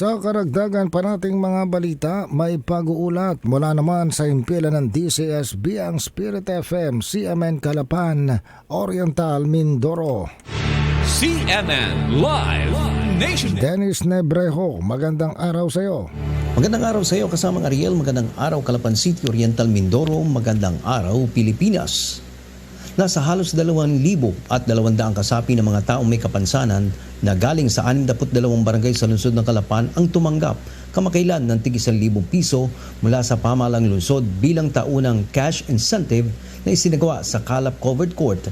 Sa karagdagan pa nating mga balita, may pag-uulat mula naman sa impila ng DCSB ang Spirit FM, CMN Calapan, Oriental, Mindoro. CNN Live Nation. Dennis Nebrejo, magandang araw sa iyo. Magandang araw sa iyo kasamang Ariel, magandang araw Calapan City, Oriental Mindoro, magandang araw Pilipinas. Nasa halos 2,000 at 200 kasapi ng mga taong may kapansanan na galing sa 62 barangay sa lungsod ng Calapan ang tumanggap kamakailan ng tig 1,000 piso mula sa pamahalang lungsod bilang taunang cash incentive na isinagawa sa Calap Covered Court.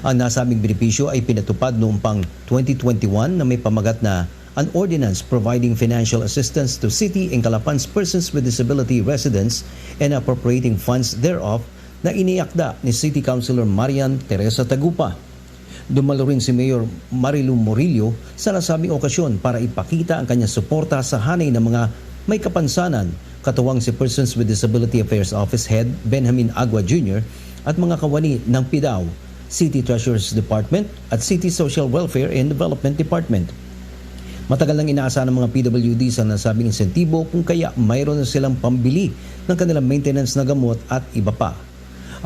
Ang nasabing benepisyo ay pinatupad noong pang 2021 na may pamagat na an ordinance providing financial assistance to city and Calapan's persons with disability residents and appropriating funds thereof na iniakda ni City Councilor Marian Teresa Tagupa. Dumalo rin si Mayor Marilu Morillo sa nasabing okasyon para ipakita ang kanyang suporta sa hanay ng mga may kapansanan, katuwang si Persons with Disability Affairs Office Head Benjamin Agua Jr. at mga kawani ng PIDAW, City Treasurer's Department at City Social Welfare and Development Department. Matagal nang inaasahan ng mga PWD sa nasabing insentibo kung kaya mayroon na silang pambili ng kanilang maintenance na gamot at iba pa.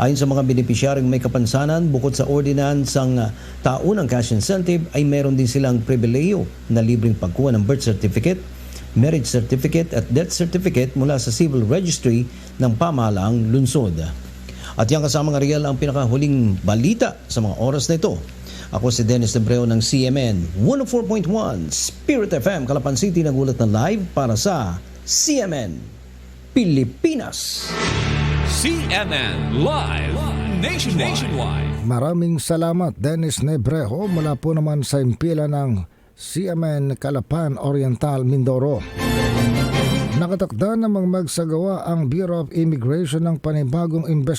Ayon sa mga benepisyaryong may kapansanan, bukod sa ordinansang uh, taunang cash incentive ay mayroon din silang pribileyo na libreng pagkuha ng birth certificate, marriage certificate at death certificate mula sa civil registry ng pamahalaang lungsod. At yan kasama nga Ariel ang pinakahuling balita sa mga oras na ito. Ako si Dennis Debreo ng CMN 104.1 Spirit FM Calapan City nagulat na live para sa CMN Pilipinas. CNN Live Nation Nationwide. Maraming salamat Dennis Nebrejo mula po naman sa impila ng CMN Calapan, Oriental, Mindoro. Nakatakda namang magsagawa ang Bureau of Immigration ng panibagong investigation